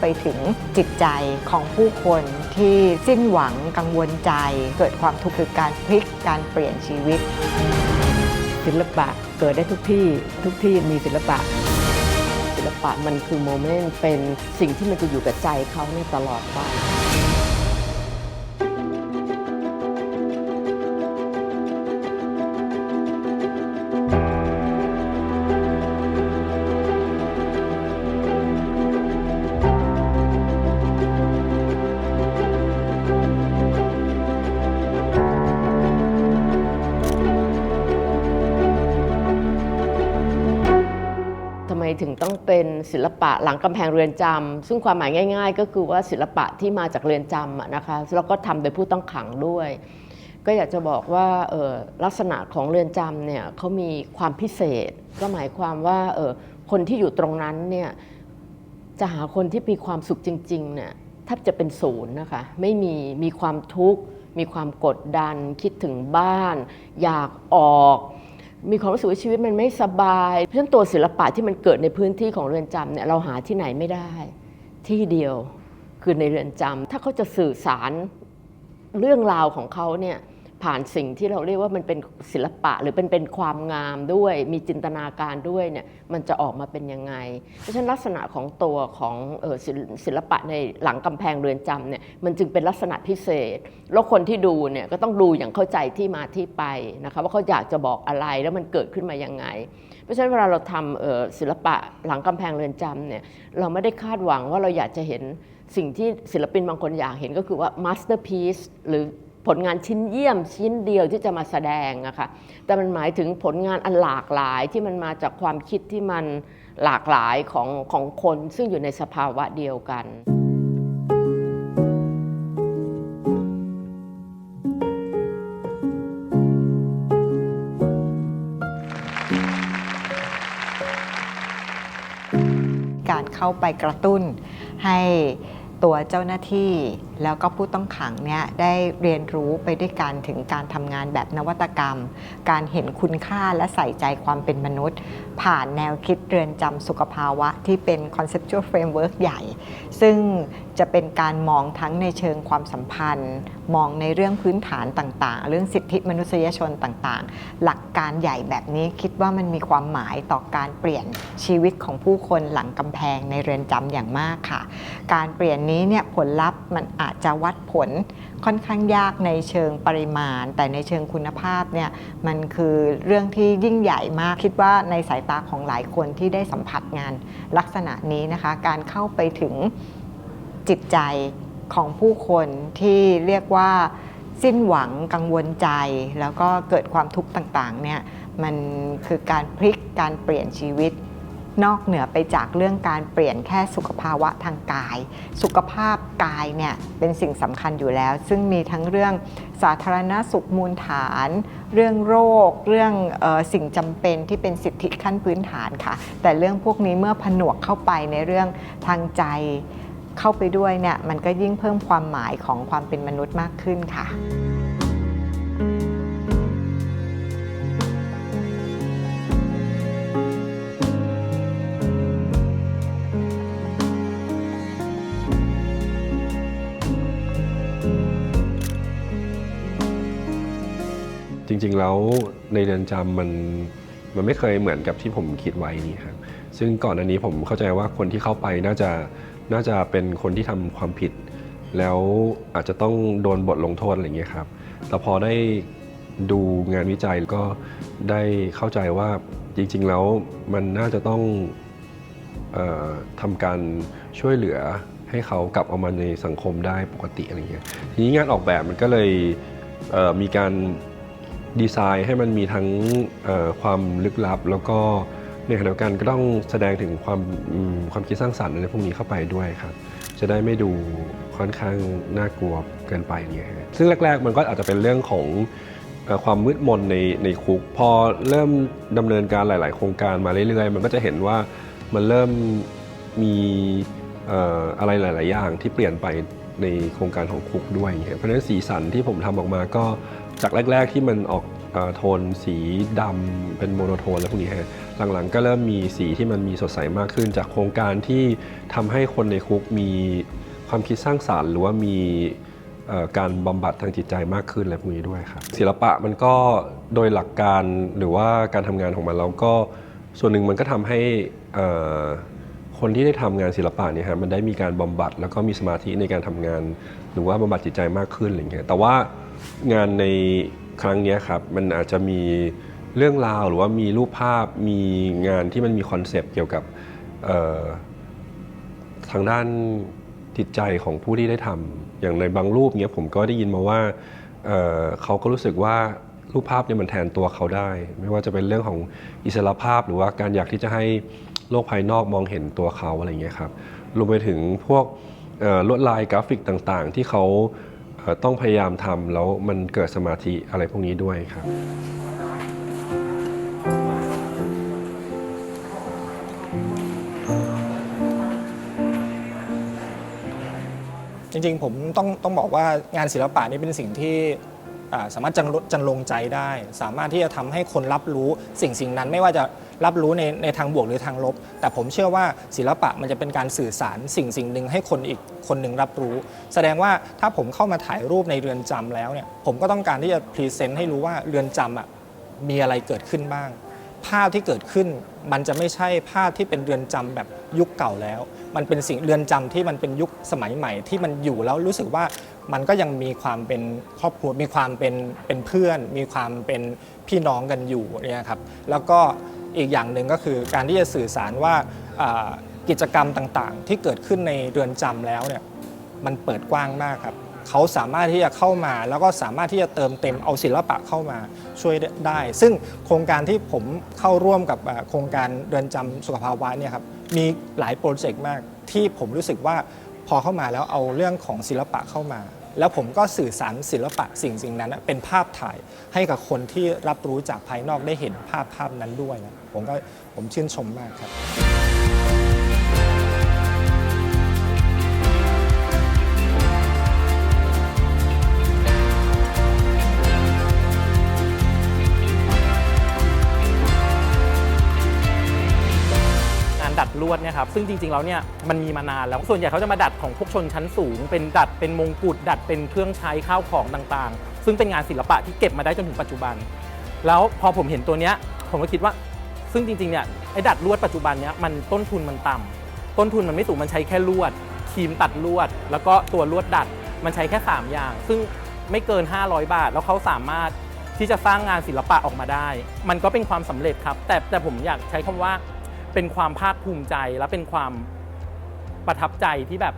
ไปถึงจิตใจของผู้คนที่สิ้นหวังกังวลใจ เกิดความทุกข์คือการพลิกการเปลี่ยนชีวิต ศิลปะเกิดได้ทุกที่ทุกที่มีศิลปะ ศิลปะมันคือโมเมนต์เป็นสิ่งที่มันจะอยู่กับใจเขาในตลอดไป ศิลปะหลังกำแพงเรือนจำซึ่งความหมายง่าย ๆ ก็คือว่าศิลปะที่มาจากเรือนจำนะคะแล้วก็ทำโดยผู้ต้องขังด้วย ก็อยากจะบอกว่าลักษณะของเรือนจำเนี่ยเขามีความพิเศษ ก็หมายความว่าคนที่อยู่ตรงนั้นเนี่ยจะหาคนที่มีความสุขจริงๆเนี่ยแทบจะเป็นศูนย์นะคะไม่มีมีความทุกข์มีความกดดัน คิดถึงบ้าน อยากออก มีความรู้สึกว่าชีวิตมันไม่สบาย เพราะฉะนั้นตัวศิลปะที่มันเกิดในพื้นที่ของเรือนจำเนี่ยเราหาที่ไหนไม่ได้ ที่เดียวคือในเรือนจำถ้าเขาจะสื่อสารเรื่องราวของเขาเนี่ย ผ่านสิ่งที่เราเรียกว่ามันเป็นศิลปะหรือเป็นเป็นความงามด้วย มีจินตนาการด้วยเนี่ยมันจะออกมาเป็นยังไง เพราะฉะนั้นลักษณะของตัวของศิลปะในหลังกำแพงเรือนจำเนี่ยมันจึงเป็นลักษณะพิเศษ แล้วคนที่ดูเนี่ยก็ต้องดูอย่างเข้าใจที่มาที่ไปนะคะว่าเขาอยากจะบอกอะไรแล้วมันเกิดขึ้นมายังไง เพราะฉะนั้นเวลาเราทำศิลปะหลังกำแพงเรือนจำเนี่ยเราไม่ได้คาดหวังว่าเราอยากจะเห็นสิ่งที่ศิลปินบางคนอยากเห็นก็คือว่า masterpiece หรือ ผลงานชิ้นเยี่ยมชิ้นเดียวที่จะมาแสดงอะค่ะแต่มันหมายถึงผลงานอันหลากหลายที่มันมาจากความคิดที่มันหลากหลายของของคนซึ่งอยู่ในสภาวะเดียวกันการเข้าไปกระตุ้นให้ตัวเจ้าหน้าที่ แล้วก็ผู้ต้องขังเนี่ยได้เรียนรู้ไปด้วยกันถึงการทำงานแบบนวัตกรรม การเห็นคุณค่าและใส่ใจความเป็นมนุษย์ ผ่านแนวคิดเรือนจำสุขภาวะที่เป็น conceptual framework ใหญ่ ซึ่งจะเป็นการมองทั้งในเชิงความสัมพันธ์ มองในเรื่องพื้นฐานต่าง ๆ เรื่องสิทธิมนุษยชนต่างๆ หลักการใหญ่แบบนี้คิดว่ามันมีความหมายต่อการเปลี่ยนชีวิตของผู้คนหลังกำแพงในเรือนจำอย่างมากค่ะ การเปลี่ยนนี้เนี่ยผลลัพธ์มันอาจจะวัดผลค่อนข้างยากในเชิงปริมาณ แต่ในเชิงคุณภาพเนี่ยมันคือเรื่องที่ยิ่งใหญ่มากคิดว่าในสายตาของหลายคนที่ได้สัมผัสงานลักษณะนี้นะคะ การเข้าไปถึง จิตใจของผู้คนที่เรียกว่าสิ้นหวังกังวลใจ แล้วก็เกิดความทุกข์ต่างๆเนี่ยมันคือการพลิกการเปลี่ยนชีวิต นอกเหนือไปจากเรื่องการเปลี่ยนแค่สุขภาวะทางกาย สุขภาพกายเนี่ยเป็นสิ่งสำคัญอยู่แล้ว ซึ่งมีทั้งเรื่องสาธารณสุขมูลฐาน เรื่องโรค เรื่องออสิ่งจำเป็นที่เป็นสิทธิขั้นพื้นฐานค่ะ แต่เรื่องพวกนี้เมื่อผนวกเข้าไปในเรื่องทางใจ เข้าไปด้วยเนี่ยมันก็ยิ่งเพิ่มความหมายของความเป็นมนุษย์มากขึ้นค่ะจริงๆ แล้วในเรือนจำมันมันไม่เคยเหมือนกับที่ผมคิดไว้นี่ครับ ซึ่งก่อนอันนี้ผมเข้าใจว่าคนที่เข้าไปน่าจะ น่าจะเป็นคนที่ทำความผิด แล้วอาจจะต้องโดนบทลงโทษอะไรอย่างเงี้ยครับแต่พอได้ดูงานวิจัยก็ได้เข้าใจว่าจริง ๆ แล้วมันน่าจะต้องออทำการช่วยเหลือให้เขากลับออกมาในสังคมได้ปกติอะไรเงี้ยทีนี้งานออกแบบมันก็เลยเมีการดีไซน์ให้มันมีทั้งความลึกลับแล้วก็ ในขณะเดียวกันก็ต้องแสดงถึงความความคิดสร้างสรรค์อะไรพวกนี้เข้าไปด้วยครับจะได้ไม่ดูค่อนข้างน่ากลัวเกินไปเนี่ยซึ่งแรก ๆ มันก็อาจจะเป็นเรื่องของความมืดมนในในคุก พอเริ่มดำเนินการหลาย ๆ โครงการมาเรื่อย ๆ มันก็จะเห็นว่ามันเริ่มมีอะไรหลาย ๆ อย่างที่เปลี่ยนไปในโครงการของคุกด้วยเพราะฉะนั้นสีสันที่ผมทำออกมาก็จากแรก ๆ ที่มันออกโทนสีดำเป็นโมโนโทนแล้วพวกนี้ฮะ หลังๆ ก็เริ่มมีสีที่มันมีสดใสมากขึ้น จากโครงการที่ทำให้คนในคุกมีความคิดสร้างสารรค์ หรือว่ามีการบำบัดทางจิตใจมากขึ้นอะไรพวกนี้ด้วยครับศิลปะมันก็โดยหลักการหรือว่าการทำงานของมันเราก็ส่วนหนึ่งมันก็ทำให้คนที่ได้ทำงานศิลปะเนี่ยฮะมันได้มีการบำบัดแล้วก็มีสมาธิในการทำงาน หรือว่าบำบัดจิตใจมากขึ้นอะไรเงี้ยแต่ว่างานในครั้งนี้ครับมันอาจจะมี เรื่องราวหรือว่ามีรูปภาพมีงานที่มันมีคอนเซปต์เกี่ยวกับทางด้านจิตใจของผู้ที่ได้ทำอย่างในบางรูปเนี้ยผมก็ได้ยินมาว่าเเขาก็รู้สึกว่ารูปภาพเนี่ยมันแทนตัวเขาได้ ไม่ว่าจะเป็นเรื่องของอิสรภาพ หรือว่าการอยากที่จะให้โลกภายนอกมองเห็นตัวเขาอะไรเงี้ยครับรวมไปถึงพวกลวดลายกราฟิกต่างๆ ที่เขาเต้องพยายามทำแล้วมันเกิดสมาธิอะไรพวกนี้ด้วยครับ จริงๆ ผมต้องต้องบอกว่างานศิลปะนี่เป็นสิ่งที่สามารถจังจันลงใจได้ สามารถที่จะทำให้คนรับรู้สิ่งสิ่งนั้นไม่ว่าจะรับรู้ในในทางบวกหรือทางลบ แต่ผมเชื่อว่าศิลปะมันจะเป็นการสื่อสารสิ่งสิ่งหนึ่งให้คนอีกคนหนึ่งรับรู้ แสดงว่าถ้าผมเข้ามาถ่ายรูปในเรือนจำแล้วเนี่ยผมก็ต้องการที่จะพรีเซนต์ให้รู้ว่าเรือนจำอะมีอะไรเกิดขึ้นบ้าง ภาพที่เกิดขึ้น มันจะไม่ใช่ภาพที่เป็นเรือนจำแบบยุคเก่าแล้ว มันเป็นสิ่งเรือนจำที่มันเป็นยุคสมัยใหม่ ที่มันอยู่แล้วรู้สึกว่ามันก็ยังมีความเป็นครอบครัวมีความเป็นเป็นเพื่อน มีความเป็นพี่น้องกันอยู่เนี่ยครับแล้วก็อีกอย่างหนึ่งก็คือการที่จะสื่อสารว่าอ่ากิจกรรมต่างๆ ที่เกิดขึ้นในเรือนจำแล้วเนี่ยมันเปิดกว้างมากครับ เขาสามารถที่จะเข้ามา แล้วก็สามารถที่จะเติมเต็มเอาศิลปะเข้ามาช่วยได้ ซึ่งโครงการที่ผมเข้าร่วมกับโครงการเรือนจำสุขภาวะเนี่ยครับมีหลายโปรเจกต์มากที่ผมรู้สึกว่าพอเข้ามาแล้วเอาเรื่องของศิลปะเข้ามา แล้วผมก็สื่อสารศิลปะสิ่งสิ่งนั้นเป็นภาพถ่ายให้กับคนที่รับรู้จากภายนอกได้เห็นภาพภาพนั้นด้วยนะผมก็ผมชื่นชมมากครับ ลวดเนี่ยครับซึ่งจริงๆแล้วเนี่ยมันมีมานานแล้วส่วนใหญ่เขาจะมาดัดของพวกชนชั้นสูง เป็นดัดเป็นมงกุฎดัดเป็นเครื่องใช้ข้าวของต่างๆ ซึ่งเป็นงานศิลปะที่เก็บมาได้จนถึงปัจจุบัน แล้วพอผมเห็นตัวเนี้ยผมก็คิดว่า ซึ่งจริงๆเนี่ยไอ้ดัดลวดปัจจุบันเนี้ยมันต้นทุนมันต่ำต้นทุนมันไม่สูงมันใช้แค่ลวดครีมตัดลวด แล้วก็ตัวลวดดัดมันใช้แค่ 3 อย่าง ซึ่งไม่เกิน 500 บาท แล้วเขาสามารถที่จะสร้างงานศิลปะออกมาได้ มันก็เป็นความสำเร็จครับ แต่แต่ผมอยากใช้คำว่า เป็นความภาคภูมิใจและเป็นความประทับใจที่แบบ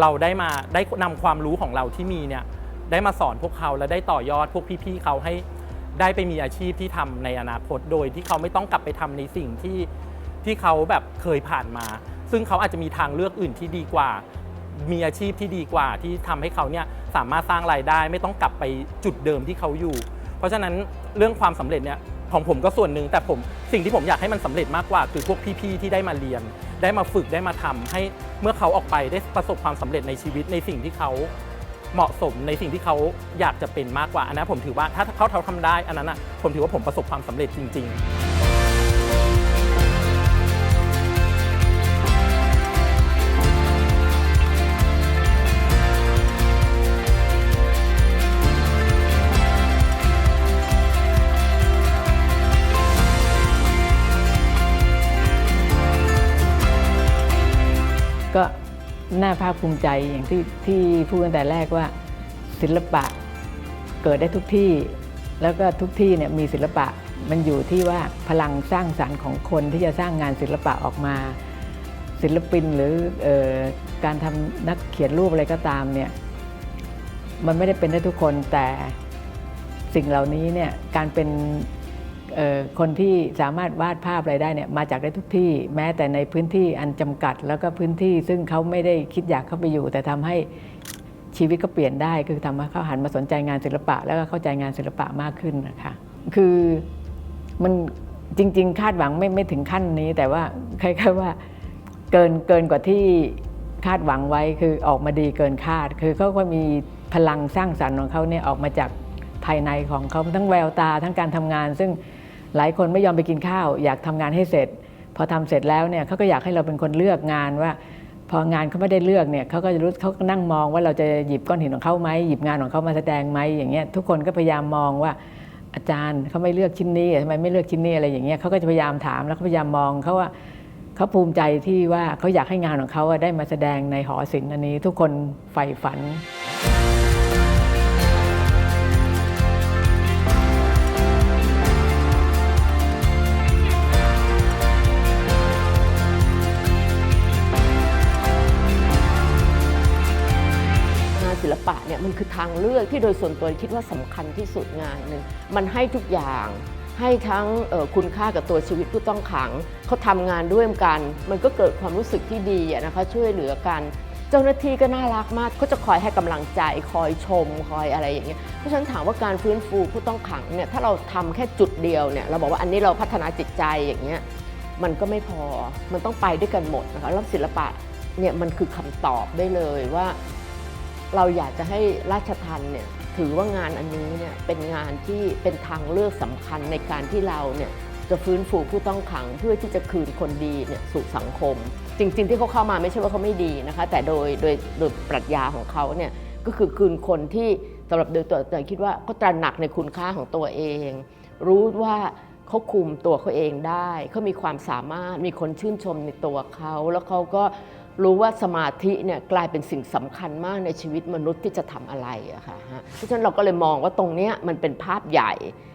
เราได้มาได้นำความรู้ของเราที่มีเนี่ยได้มาสอนพวกเขาและได้ต่อยอดพวกพี่ๆเขาให้ได้ไปมีอาชีพที่ทำในอนาคต โดยที่เขาไม่ต้องกลับไปทำในสิ่งที่ที่เขาแบบเคยผ่านมา ซึ่งเขาอาจจะมีทางเลือกอื่นที่ดีกว่า มีอาชีพที่ดีกว่าที่ทำให้เขาเนี่ยสามารถสร้างรายได้ไม่ต้องกลับไปจุดเดิมที่เขาอยู่ เพราะฉะนั้นเรื่องความสำเร็จเนี่ย ของผมก็ส่วนหนึ่งแต่ผมสิ่งที่ผมอยากให้มันสำเร็จมากกว่า คือพวกพี่ๆที่ได้มาเรียน ได้มาฝึกได้มาทำให้เมื่อเขาออกไปได้ประสบความสำเร็จในชีวิตในสิ่งที่เขาเหมาะสมในสิ่งที่เขาอยากจะเป็นมากกว่าอันนั้นผมถือว่าถ้าเขาเขาทำได้อันนั้นอะผมถือว่าผมประสบความสำเร็จจริง ๆ น่าภาคภูมิใจอย่างที่ที่พูดตั้งแต่แรกว่าศิลปะเกิดได้ทุกที่ แล้วก็ทุกที่เนี่ยมีศิลปะมันอยู่ที่ว่าพลังสร้างสรรค์ของคนที่จะสร้างงานศิลปะออกมา ศิลปินหรือออการทำนักเขียนรูปอะไรก็ตามเนี่ยมันไม่ได้เป็นได้ทุกคนแต่สิ่งเหล่านี้เนี่ยการเป็น คนที่สามารถวาดภาพอะไรได้เนี่ยมาจากได้ทุกที่ แม้แต่ในพื้นที่อันจำกัด แล้วก็พื้นที่ซึ่งเขาไม่ได้คิดอยากเข้าไปอยู่ แต่ทำให้ชีวิตก็เปลี่ยนได้ คือทำให้เขาหันมาสนใจงานศิลปะ แล้วก็เข้าใจงานศิลปะมากขึ้นนะคะคือมันจริง ๆ คาดหวังไม่ไม่ถึงขั้นนี้ แต่ว่าคล้ายๆว่าเกินเกินกว่าที่คาดหวังไว้คือออกมาดีเกินคาด คือเขาก็มีพลังสร้างสรรค์ของเขาเนี่ยออกมาจากภายในของเขาทั้งแววตาทั้งการทำงาน ซึ่ง หลายคนไม่ยอมไปกินข้าว อยากทำงานให้เสร็จ พอทำเสร็จแล้วเนี่ยเขาก็อยากให้เราเป็นคนเลือกงานว่า พองานเขาไม่ได้เลือกเนี่ยเขาก็จะรู้เขาก็นั่งมองว่าเราจะหยิบก้อนหินของเขาไหมหยิบงานของเขามาแสดงไหมอย่างเงี้ยทุกคนก็พยายามมองว่าอาจารย์เขาไม่เลือกชิ้นนี้ทำไมไม่เลือกชิ้นนี้อะไรอย่างเงี้ยเขาก็จะพยายามถามแล้วก็พยายามมองเขาว่าเขาภูมิใจที่ว่าเขาอยากให้งานของเขาได้มาแสดงในหอศิลป์อันนี้ ทุกคนใฝ่ฝัน ศิลปะเนี่ยมันคือทางเลือกที่โดยส่วนตัวคิดว่าสำคัญที่สุดงานหนึ่งมันให้ทุกอย่างให้ทั้งคุณค่ากับตัวชีวิตผู้ต้องขังเขาทำงานด้วยกัน มันก็เกิดความรู้สึกที่ดีอะนะคะช่วยเหลือกัน เจ้าหน้าที่ก็น่ารักมากเขาจะคอยให้กำลังใจคอยชมคอยอะไรอย่างเงี้ยเพราะฉะนั้นถามว่าการฟื้นฟูผู้ต้องขังเนี่ยถ้าเราทำแค่จุดเดียวเนี่ยเราบอกว่าอันนี้เราพัฒนาจิตใจอย่างเงี้ยมันก็ไม่พอมันต้องไปด้วยกันหมดนะคะแล้วศิลปะเนี่ยมันคือคำตอบได้เลยว่า เราอยากจะให้ราชทันเนี่ยถือว่างานอันนี้เนี่ยเป็นงานที่เป็นทางเลือกสำคัญในการที่เราเนี่ยจะฟื้นฟูผู้ต้องขังเพื่อที่จะคืนคนดีเนี่ยสู่สังคม จริง ๆ ที่เขาเข้ามาไม่ใช่ว่าเขาไม่ดีนะคะ แต่โดยโดยโดยปรัชญาของเขาเนี่ยก็คือคืนคนที่สำหรับโดยตัวตัวคิดว่าก็ตระหนักในคุณค่าของตัวเอง รู้ว่าเขาคุมตัวเขาเองได้เขามีความสามารถมีคนชื่นชมในตัวเขาแล้วเขาก็ รู้ว่าสมาธิเนี่ยกลายเป็นสิ่งสำคัญมากในชีวิตมนุษย์ที่จะทำอะไรอะค่ะฮะเพราะฉะนั้นเราก็เลยมองว่าตรงเนี้ยมันเป็นภาพใหญ่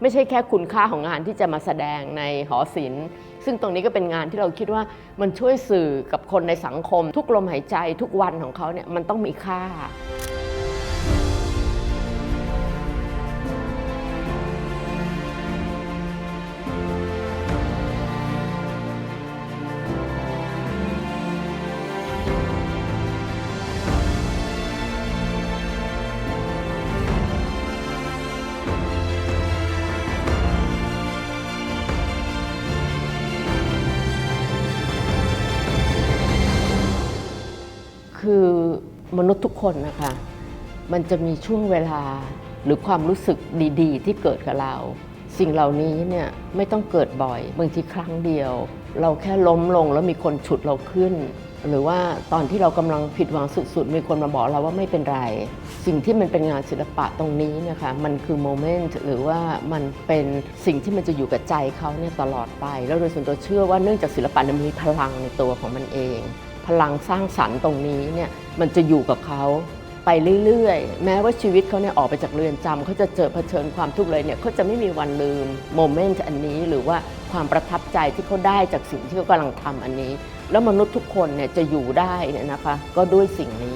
ไม่ใช่แค่คุณค่าของงานที่จะมาแสดงในหอศิลป์ ซึ่งตรงนี้ก็เป็นงานที่เราคิดว่ามันช่วยสื่อกับคนในสังคม ทุกลมหายใจทุกวันของเขาเนี่ยมันต้องมีค่า มนุษย์ทุกคนนะคะ มันจะมีช่วงเวลาหรือความรู้สึกดีๆ ที่เกิดกับเรา สิ่งเหล่านี้เนี่ยไม่ต้องเกิดบ่อย บางทีครั้งเดียว เราแค่ล้มลงแล้วมีคนฉุดเราขึ้น หรือว่าตอนที่เรากำลังผิดหวังสุดๆ มีคนมาบอกเราว่าไม่เป็นไร สิ่งที่มันเป็นงานศิลปะตรงนี้นะคะมันคือโมเมนต์หรือว่ามันเป็นสิ่งที่มันจะอยู่กับใจเขาเนี่ยตลอดไป แล้วโดยส่วนตัวเชื่อว่าเนื่องจากศิลปะมันมีพลังในตัวของมันเอง พลังสร้างสรรค์ตรงนี้เนี่ยมันจะอยู่กับเขาไปเรื่อยๆ แม้ว่าชีวิตเขาเนี่ยออกไปจากเรือนจำเขาจะเจอเผชิญความทุกข์เลยเนี่ยเขาจะไม่มีวันลืมโมเมนต์อันนี้หรือว่าความประทับใจที่เขาได้จากสิ่งที่เขากำลังทำอันนี้ แล้วมนุษย์ทุกคนเนี่ยจะอยู่ได้เนี่ยนะคะ ก็ด้วยสิ่งนี้